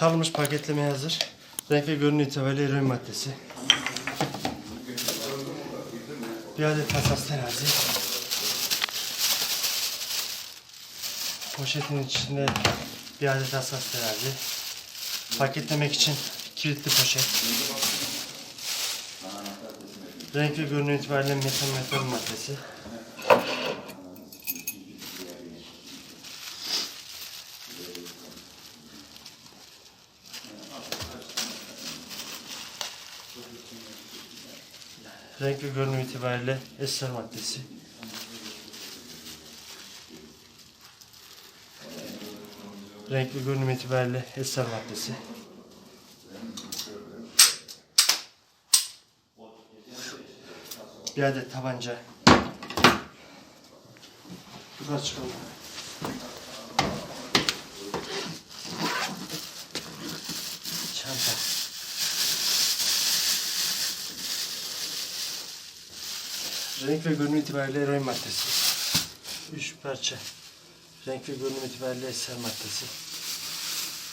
Kalmış paketlemeye hazır. Renk ve görünüm itibariyle eroin maddesi. Bir adet hassas terazi. Poşetin içinde bir adet hassas terazi. Paketlemek için kilitli poşet. Renk ve görünüm itibariyle metal metal maddesi. Renk ve görünüm itibariyle ester maddesi. Renk ve görünüm itibariyle ester maddesi. Bir adet tabanca. Yukarı çıkalım. Çanta. Renk ve görünüm itibariyle eroin maddesi. Üç parça. Renk ve görünüm itibariyle eser maddesi.